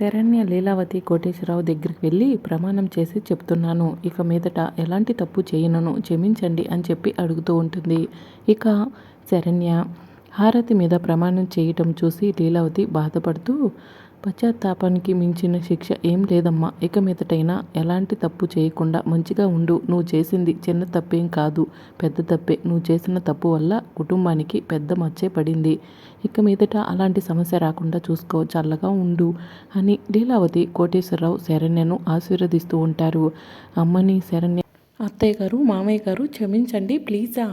శరణ్య లీలావతి కోటేశ్వరరావు దగ్గరికి వెళ్ళి ప్రమాణం చేసి చెప్తున్నాను. ఇక మీదట ఎలాంటి తప్పు చేయనను క్షమించండి అని చెప్పి అడుగుతూ ఉంటుంది. ఇక శరణ్య హారతి మీద ప్రమాణం చేయటం చూసి లీలావతి బాధపడుతూ పశ్చాత్తాపానికి మించిన శిక్ష ఏం లేదమ్మా. ఇక మీదటైనా ఎలాంటి తప్పు చేయకుండా మంచిగా ఉండు. నువ్వు చేసింది చిన్న తప్పేం కాదు. పెద్ద తప్పే. నువ్వు చేసిన తప్పు వల్ల కుటుంబానికి పెద్ద మచ్చే పడింది. ఇక మీదట అలాంటి సమస్య రాకుండా చూసుకో. చల్లగా ఉండు అని లీలావతి కోటేశ్వరరావు శరణ్యను ఆశీర్వదిస్తూ ఉంటారు. అమ్మని శరణ్య అత్తయ్య గారు మామయ్య గారు క్షమించండి ప్లీజా?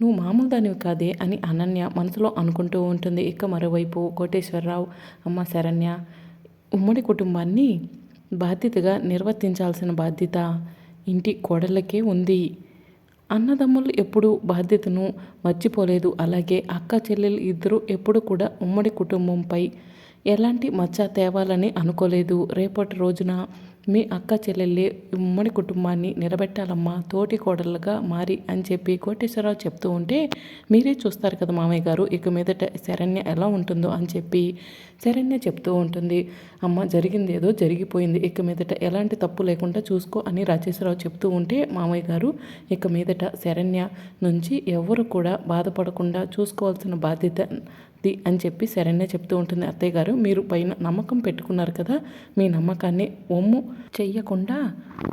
నువ్వు మామూలు దానివి కాదే అని అనన్య మనసులో అనుకుంటూ ఉంటుంది. ఇక మరోవైపు కోటేశ్వరరావు అమ్మ శరణ్య ఉమ్మడి కుటుంబాన్ని బాధ్యతగా నిర్వర్తించాల్సిన బాధ్యత ఇంటి కోడళ్ళకే ఉంది. అన్నదమ్ములు ఎప్పుడూ బాధ్యతను మర్చిపోలేదు. అలాగే అక్క చెల్లెలు ఇద్దరు ఎప్పుడు కూడా ఉమ్మడి కుటుంబంపై ఎలాంటి మచ్చ తేవాలని అనుకోలేదు. రేపటి రోజున మీ అక్క చెల్లెళ్ళే ఉమ్మడి కుటుంబాన్ని నిలబెట్టాలమ్మా తోటి కోడలుగా మారి అని చెప్పి కోటేశ్వరరావు చెప్తూ ఉంటే మీరే చూస్తారు కదా మామయ్య గారు ఇక మీదట శరణ్య ఎలా ఉంటుందో అని చెప్పి శరణ్య చెప్తూ ఉంటుంది. అమ్మ జరిగింది ఏదో జరిగిపోయింది ఇక మీదట ఎలాంటి తప్పు లేకుండా చూసుకో అని రాజేశ్వరరావు చెప్తూ ఉంటే మామయ్య గారు ఇక మీదట శరణ్య నుంచి ఎవరు కూడా బాధపడకుండా చూసుకోవాల్సిన బాధ్యత ది అని చెప్పి శరణ్య చెప్తూ ఉంటుంది అత్తయ్య గారు. మీరు పైన నమ్మకం పెట్టుకున్నారు కదా మీ నమ్మకాన్ని ఒమ్ము చెయ్యకుండా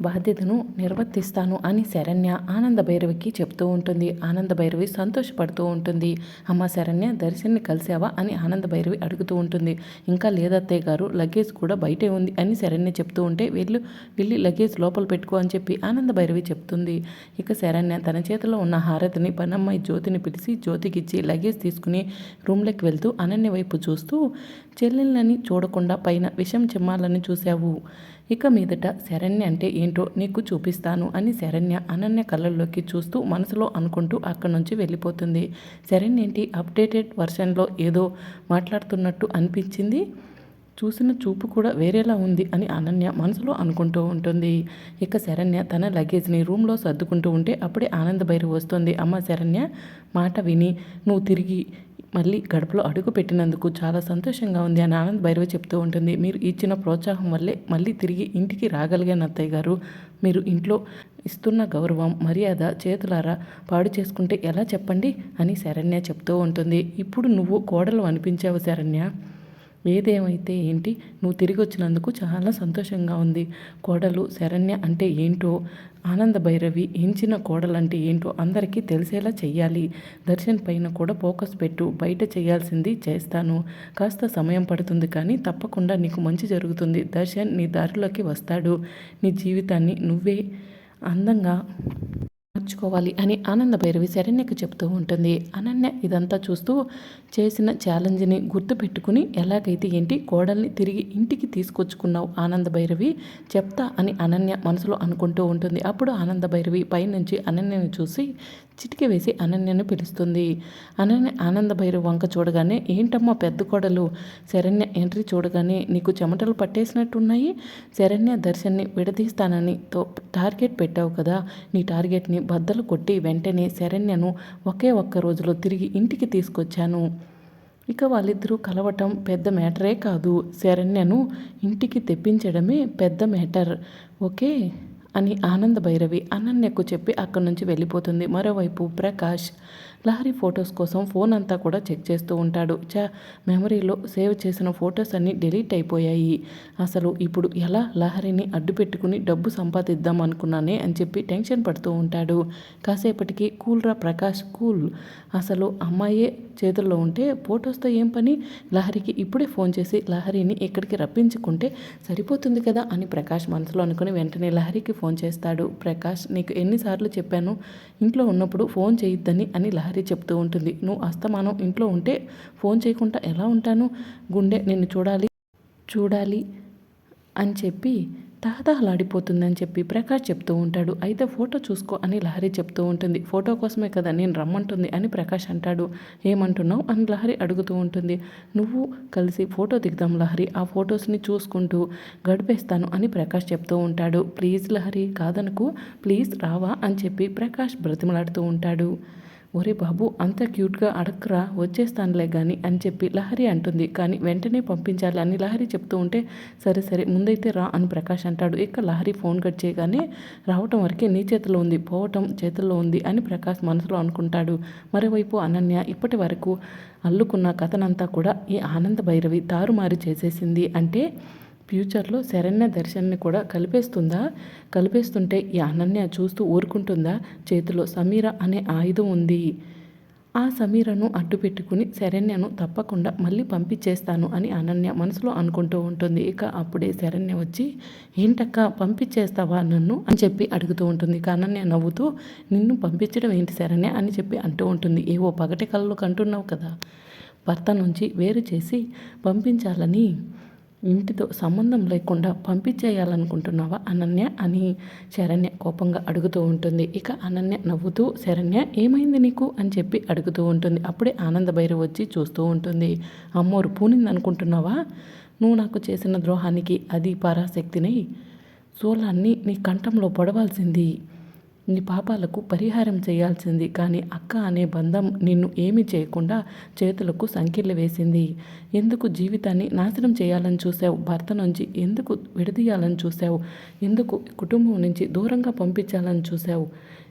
బాధ్యతను నిర్వర్తిస్తాను అని శరణ్య ఆనంద భైరవికి చెప్తూ ఉంటుంది. ఆనంద భైరవి సంతోషపడుతూ ఉంటుంది. అమ్మ శరణ్య దర్శన్ని కలిసావా అని ఆనంద భైరవి అడుగుతూ ఉంటుంది. ఇంకా లేదత్తయ్య గారు లగేజ్ కూడా బయటే ఉంది అని శరణ్య చెప్తూ ఉంటే వెళ్ళు వెళ్ళి లగేజ్ లోపల పెట్టుకో అని చెప్పి ఆనంద భైరవి చెప్తుంది. ఇక శరణ్య తన చేతిలో ఉన్న హారతిని పనమ్మాయి జ్యోతిని పిలిచి జ్యోతికిచ్చి లగేజ్ తీసుకుని రూమ్లో రూమ్లోకి వెళ్తూ అనన్య వైపు చూస్తూ చెల్లెళ్ళని చూడకుండా పైన విషం చిమ్మాలని చూశావు. ఇక మీదట శరణ్య అంటే ఏంటో నీకు చూపిస్తాను అని శరణ్య అనన్య కళ్ళల్లోకి చూస్తూ మనసులో అనుకుంటూ అక్కడి నుంచి వెళ్ళిపోతుంది. శరణ్య ఏంటి అప్డేటెడ్ వర్షన్లో ఏదో మాట్లాడుతున్నట్టు అనిపించింది? చూసిన చూపు కూడా వేరేలా ఉంది అని అనన్య మనసులో అనుకుంటూ ఉంటుంది. ఇక శరణ్య తన లగేజ్ని రూమ్లో సర్దుకుంటూ ఉంటే అప్పుడే ఆనంద భైరవి వస్తుంది. అమ్మ శరణ్య మాట విని నువ్వు తిరిగి మళ్ళీ గడపలో అడుగు పెట్టినందుకు చాలా సంతోషంగా ఉంది అని ఆనంద్ భైరవి చెప్తూ ఉంటుంది. మీరు ఇచ్చిన ప్రోత్సాహం వల్లే మళ్ళీ తిరిగి ఇంటికి రాగలిగాను అత్తయ్య గారు. మీరు ఇంట్లో ఇస్తున్న గౌరవం మర్యాద చేతులారా పాడు చేసుకుంటే ఎలా చెప్పండి అని శరణ్య చెప్తూ ఉంటుంది. ఇప్పుడు నువ్వు కోడలు అనిపించావు శరణ్య. ఏదేమైతే ఏంటి నువ్వు తిరిగి వచ్చినందుకు చాలా సంతోషంగా ఉంది. కోడలు శరణ్య అంటే ఏంటో ఆనంద భైరవి ఎంచిన కోడలంటే ఏంటో అందరికీ తెలిసేలా చెయ్యాలి. దర్శన్ పైన కూడా ఫోకస్ పెట్టు బయట చేయాల్సింది చేస్తాను. కాస్త సమయం పడుతుంది కానీ తప్పకుండా నీకు మంచి జరుగుతుంది. దర్శన్ నీ దారిలోకి వస్తాడు. నీ జీవితాన్ని నువ్వే అందంగా మార్చుకోవాలి అని ఆనంద భైరవి శరణ్యకు చెప్తూ ఉంటుంది. అనన్య ఇదంతా చూస్తూ చేసిన ఛాలెంజ్ని గుర్తుపెట్టుకుని ఎలాగైతే ఏంటి కోడల్ని తిరిగి ఇంటికి తీసుకొచ్చుకున్నావు ఆనంద భైరవి చెప్తా అని అనన్య మనసులో అనుకుంటూ ఉంటుంది. అప్పుడు ఆనంద భైరవి పైనుంచి అనన్యని చూసి చిటికి వేసి అనన్యను పిలుస్తుంది. అనన్య ఆనంద భైరవి వంక చూడగానే ఏంటమ్మా పెద్ద కోడలు? శరణ్య ఎంట్రీ చూడగానే నీకు చెమటలు పట్టేసినట్టున్నాయి? శరణ్య దర్శన్ని విడదీస్తానని తో టార్గెట్ పెట్టావు కదా నీ టార్గెట్ని బద్దలు కొట్టి వెంటనే శరణ్యను ఒకే ఒక్క రోజులో తిరిగి ఇంటికి తీసుకొచ్చాను. ఇక వాళ్ళిద్దరూ కలవటం పెద్ద మ్యాటరే కాదు. శరణ్యను ఇంటికి తెప్పించడమే పెద్ద మ్యాటర్. ఓకే? అని ఆనంద భైరవి అనన్యకు చెప్పి అక్కడి నుంచి వెళ్ళిపోతుంది. మరోవైపు ప్రకాష్ లహరి ఫొటోస్ కోసం ఫోన్ అంతా కూడా చెక్ చేస్తూ ఉంటాడు. చా మెమరీలో సేవ్ చేసిన ఫొటోస్ అన్నీ డిలీట్ అయిపోయాయి. అసలు ఇప్పుడు ఎలా లహరిని అడ్డు పెట్టుకుని డబ్బు సంపాదిద్దాం అనుకున్నానే అని చెప్పి టెన్షన్ పడుతూ ఉంటాడు. కాసేపటికి కూల్రా ప్రకాష్ కూల్. అసలు అమ్మాయే చేతుల్లో ఉంటే ఫొటోస్తో ఏం పని? లహరికి ఇప్పుడే ఫోన్ చేసి లహరిని ఇక్కడికి రప్పించుకుంటే సరిపోతుంది కదా అని ప్రకాష్ మనసులో అనుకుని వెంటనే లహరికి ఫోన్ చేస్తాడు. ప్రకాష్ నీకు ఎన్నిసార్లు చెప్పాను? ఇంట్లో ఉన్నప్పుడు ఫోన్ చేయొద్దని అని లహరి చెప్తూ ఉంటుంది. నువ్వు అస్తమానం ఇంట్లో ఉంటే ఫోన్ చేయకుండా ఎలా ఉంటాను? గుండె నిన్ను చూడాలి చూడాలి అని చెప్పి తహతహలాడిపోతుందని చెప్పి ప్రకాష్ చెప్తూ ఉంటాడు. అయితే ఫోటో చూసుకో అని లహరి చెప్తూ ఉంటుంది. ఫోటో కోసమే కదా నేను రమ్మంటుంది అని ప్రకాష్ అంటాడు. ఏమంటున్నావు? అని లహరి అడుగుతూ ఉంటుంది. నువ్వు కలిసి ఫోటో దిగుదాం లహరి ఆ ఫొటోస్ని చూసుకుంటూ గడిపేస్తాను అని ప్రకాష్ చెప్తూ ఉంటాడు. ప్లీజ్ లహరి కాదనుకు ప్లీజ్ రావా అని చెప్పి ప్రకాష్ బ్రతిమలాడుతూ ఉంటాడు. ఒరే బాబు అంత క్యూట్గా అడక్కరా వచ్చేస్తానులే కానీ అని చెప్పి లహరి అంటుంది. కానీ వెంటనే పంపించాలి అని లహరి చెప్తూ ఉంటే సరే సరే ముందైతే రా అని ప్రకాష్ అంటాడు. ఇక లహరి ఫోన్ కట్ చేయగానే రావటం వరకే నీ చేతిలో ఉంది పోవటం చేతుల్లో ఉంది అని ప్రకాష్ మనసులో అనుకుంటాడు. మరోవైపు అనన్య ఇప్పటి వరకు అల్లుకున్న కథనంతా కూడా ఈ ఆనంద భైరవి తారుమారు చేసేసింది. అంటే ఫ్యూచర్లో శరణ్య దర్శన్ని కూడా కలిపేస్తుందా? కలిపేస్తుంటే ఈ అనన్య చూస్తూ ఊరుకుంటుందా? చేతిలో సమీర అనే ఆయుధం ఉంది. ఆ సమీరను అడ్డు పెట్టుకుని శరణ్యను తప్పకుండా మళ్ళీ పంపించేస్తాను అని అనన్య మనసులో అనుకుంటూ ఉంటుంది. ఇక అప్పుడే శరణ్య వచ్చి ఏంటక్క పంపించేస్తావా నన్ను? అని చెప్పి అడుగుతూ ఉంటుంది. ఇక అనన్య నవ్వుతూ నిన్ను పంపించడం ఏంటి శరణ్య? అని చెప్పి అంటూ ఉంటుంది. ఏవో పగటి కళ్ళు కంటున్నావు కదా. భర్త నుంచి వేరు చేసి పంపించాలని ఇంటితో సంబంధం లేకుండా పంపించేయాలనుకుంటున్నావా అనన్య అని శరణ్య కోపంగా అడుగుతూ ఉంటుంది. ఇక అనన్య నవ్వుతూ శరణ్య ఏమైంది నీకు? అని చెప్పి అడుగుతూ ఉంటుంది. అప్పుడే ఆనంద భైరవ్ వచ్చి చూస్తూ ఉంటుంది. అమ్మోరు పూనింది అనుకుంటున్నావా నువ్వు నాకు చేసిన ద్రోహానికి అది పరాశక్తిని సోలాన్ని నీ కంఠంలో పొడవాల్సింది. నీ పాపాలకు పరిహారం చేయాల్సింది. కానీ అక్క అనే బంధం నిన్ను ఏమి చేయకుండా చేతులకు సంఖ్యలు వేసింది. ఎందుకు జీవితాన్ని నాశనం చేయాలని చూసావు భర్త నుంచి ఎందుకు విడదీయాలని చూసావు ఎందుకు కుటుంబం నుంచి దూరంగా పంపించాలని చూసావు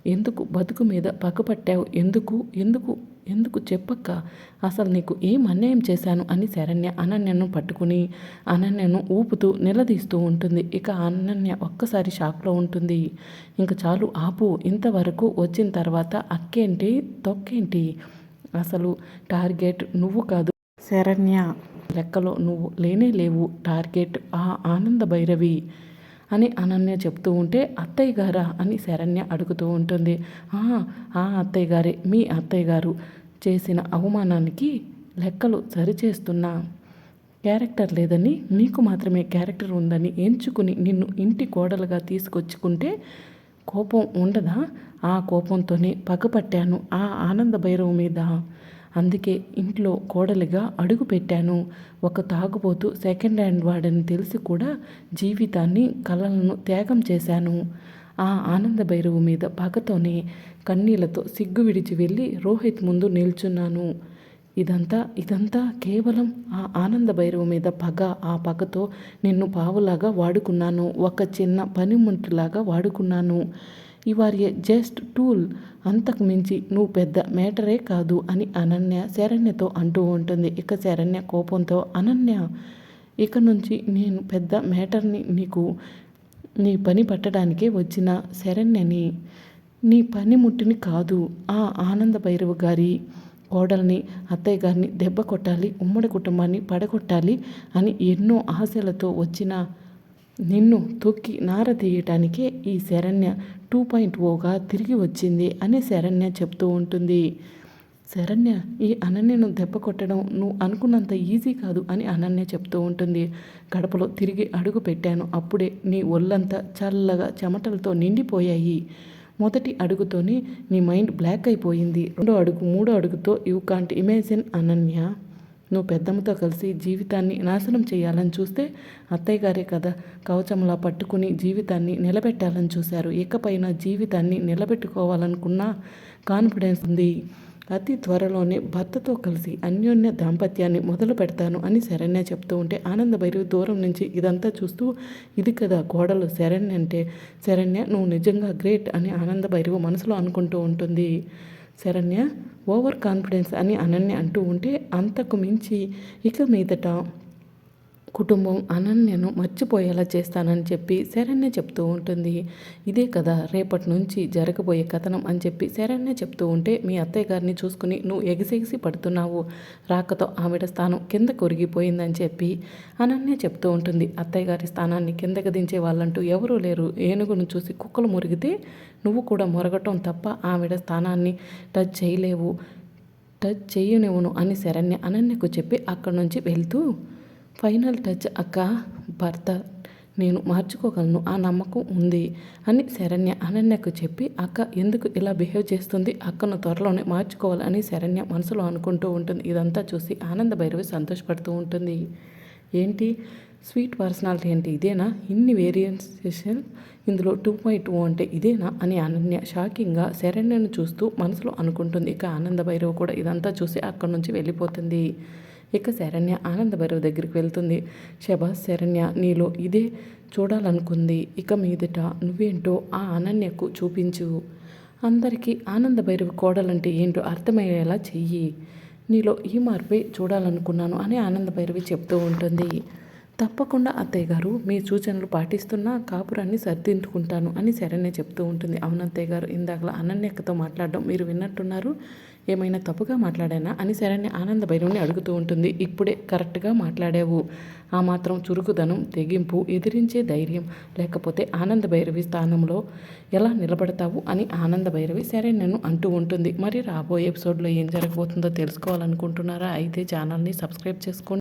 ఎందుకు బతుకు మీద పక్కపట్టావు ఎందుకు? ఎందుకు ఎందుకు చెప్పక్క? అసలు నీకు ఏం అన్యాయం చేశాను అని శరణ్య అనన్యను పట్టుకుని అనన్యను ఊపుతూ నిలదీస్తూ ఉంటుంది. ఇక అనన్య ఒక్కసారి షాక్లో ఉంటుంది. ఇంక చాలు ఆపు ఇంతవరకు వచ్చిన తర్వాత అక్కేంటి తొక్కేంటి? అసలు టార్గెట్ నువ్వు కాదు. శరణ్య లెక్కలో నువ్వు లేనే లేవు. టార్గెట్ ఆ ఆనంద భైరవి. అని అనన్య చెప్తూ ఉంటే అత్తయ్య గారా? అని శరణ్య అడుగుతూ ఉంటుంది. ఆ అత్తయ్య గారే మీ అత్తయ్య గారు చేసిన అవమానానికి లెక్కలు సరిచేస్తున్నా. క్యారెక్టర్ లేదని నీకు మాత్రమే క్యారెక్టర్ ఉందని ఎంచుకుని నిన్ను ఇంటి కోడలుగా తీసుకొచ్చుకుంటే కోపం ఉండదా? ఆ కోపంతోనే పగపట్టాను ఆ ఆనంద భైరవ్ మీద. అందుకే ఇంట్లో కోడలిగా అడుగు పెట్టాను. ఒక తాగుబోతు సెకండ్ హ్యాండ్ వాడని తెలిసి కూడా జీవితాన్ని కళలను త్యాగం చేశాను. ఆ ఆనంద భైరవు మీద పగతోనే కన్నీళ్ళతో సిగ్గు విడిచి వెళ్ళి రోహిత్ ముందు నిల్చున్నాను. ఇదంతా ఇదంతా కేవలం ఆ ఆనంద భైరవు మీద పగ ఆ పగతో నిన్ను పావులాగా వాడుకున్నాను. ఒక చిన్న పనిముంటిలాగా వాడుకున్నాను. You are a just tool. అంతకు మించి నువ్వు పెద్ద మేటరే కాదు అని అనన్య శరణ్యతో అంటూ ఉంటుంది. ఇక శరణ్య కోపంతో అనన్య ఇక నుంచి నేను పెద్ద మేటర్ని నీకు నీ పని పట్టడానికే వచ్చిన శరణ్యని నీ పని ముట్టిని కాదు. ఆ ఆనంద భైరవ గారి కోడల్ని అత్తయ్య గారిని దెబ్బ కొట్టాలి ఉమ్మడి కుటుంబాన్ని పడగొట్టాలి అని ఎన్నో ఆశలతో వచ్చిన నిన్ను తొక్కి నార తీయటానికే ఈ శరణ్య టూ పాయింట్ ఓగా తిరిగి వచ్చింది అని శరణ్య చెప్తూ ఉంటుంది. శరణ్య ఈ అనన్యను దెబ్బ కొట్టడం నువ్వు అనుకున్నంత ఈజీ కాదు అని అనన్య చెప్తూ ఉంటుంది. గడపలో తిరిగి అడుగు పెట్టాను. అప్పుడే నీ ఒళ్ళంతా చల్లగా చెమటలతో నిండిపోయాయి. మొదటి అడుగుతోనే నీ మైండ్ బ్లాక్ అయిపోయింది. రెండో అడుగు మూడో అడుగుతో యూ కాంట్ ఇమేజిన్ అనన్య. నువ్వు పెద్దమ్మతో కలిసి జీవితాన్ని నాశనం చేయాలని చూస్తే అత్తయ్య గారే కదా కవచంలా పట్టుకుని జీవితాన్ని నిలబెట్టాలని చూశారు. ఇకపైన జీవితాన్ని నిలబెట్టుకోవాలనుకున్న కాన్ఫిడెన్స్ ఉంది. అతి త్వరలోనే భర్తతో కలిసి అన్యోన్య దాంపత్యాన్ని మొదలు పెడతాను అని శరణ్య చెప్తూ ఉంటే ఆనంద దూరం నుంచి ఇదంతా చూస్తూ ఇది కదా కోడలు శరణ్య అంటే శరణ్య నువ్వు నిజంగా గ్రేట్ అని ఆనంద మనసులో అనుకుంటూ ఉంటుంది. శరణ్య ఓవర్ కాన్ఫిడెన్స్ అని అనన్య అంటూ ఉంటే అంతకు మించి ఇక మీదట కుటుంబం అనన్యను మర్చిపోయేలా చేస్తానని చెప్పి శరణ్య చెప్తూ ఉంటుంది. ఇదే కదా రేపటి నుంచి జరగబోయే కథనం అని చెప్పి శరణ్య చెప్తూ ఉంటే మీ అత్తయ్య గారిని చూసుకుని నువ్వు ఎగిసెగిసి పడుతున్నావు. రాకతో ఆవిడ స్థానం కింద కొరిగిపోయిందని చెప్పి అనన్య చెప్తూ ఉంటుంది. అత్తయ్య గారి స్థానాన్ని కిందకి దించే వాళ్ళంటూ ఎవరూ లేరు. ఏనుగును చూసి కుక్కలు మురిగితే నువ్వు కూడా మురగటం తప్ప ఆవిడ స్థానాన్ని టచ్ చేయలేవు. టచ్ చేయనివ్వను అని శరణ్య అనన్యకు చెప్పి అక్కడి నుంచి వెళ్తూ ఫైనల్ టచ్ అక్క భర్త నేను మార్చుకోగలను ఆ నమ్మకం ఉంది అని శరణ్య అనన్యకు చెప్పి అక్క ఎందుకు ఇలా బిహేవ్ చేస్తుంది? అక్కను త్వరలోనే మార్చుకోవాలని శరణ్య మనసులో అనుకుంటూ ఉంటుంది. ఇదంతా చూసి ఆనంద భైరవి సంతోషపడుతూ ఉంటుంది. ఏంటి? స్వీట్ పర్సనాలిటీ అంటే ఇదేనా? ఇన్ని వేరియంటేషన్ ఇందులో టూ పాయింట్ టూ అంటే ఇదేనా? అని అనన్య షాకింగ్గా శరణ్యను చూస్తూ మనసులో అనుకుంటుంది. ఇక ఆనంద భైరవ్ కూడా ఇదంతా చూసి అక్కడి నుంచి వెళ్ళిపోతుంది. ఇక శరణ్య ఆనందభైరవ్ దగ్గరికి వెళ్తుంది. శభాష్ శరణ్య నీలో ఇదే చూడాలనుకుంది. ఇక మీదట నువ్వేంటో ఆ అనన్యకు చూపించు. అందరికీ ఆనందభైరవి కోడలంటే ఏంటో అర్థమయ్యేలా చెయ్యి. నీలో ఈ మార్పే చూడాలనుకున్నాను అని ఆనంద భైరవి చెప్తూ ఉంటుంది. తప్పకుండా అత్తయ్య గారు. మీ సూచనలు పాటిస్తున్నా కాపురాన్ని సర్దించుకుంటాను అని శరణ్య చెప్తూ ఉంటుంది. అవును అత్తయ్య గారు ఇందాకలా అనన్యక్కతో మాట్లాడడం మీరు విన్నట్టున్నారు. ఏమైనా తప్పుగా మాట్లాడానా అని శరణ్య ఆనంద భైరవుని అడుగుతూ ఉంటుంది. ఇప్పుడే కరెక్ట్గా మాట్లాడావు. ఆ మాత్రం చురుకుదనం తెగింపు ఎదిరించే ధైర్యం లేకపోతే ఆనంద భైరవి స్థానంలో ఎలా నిలబడతావు అని ఆనంద భైరవి శరణ్యను అంటూ ఉంటుంది. మరి రాబోయే ఎపిసోడ్లో ఏం జరగబోతుందో తెలుసుకోవాలనుకుంటున్నారా? అయితే ఛానల్ని సబ్స్క్రైబ్ చేసుకోండి.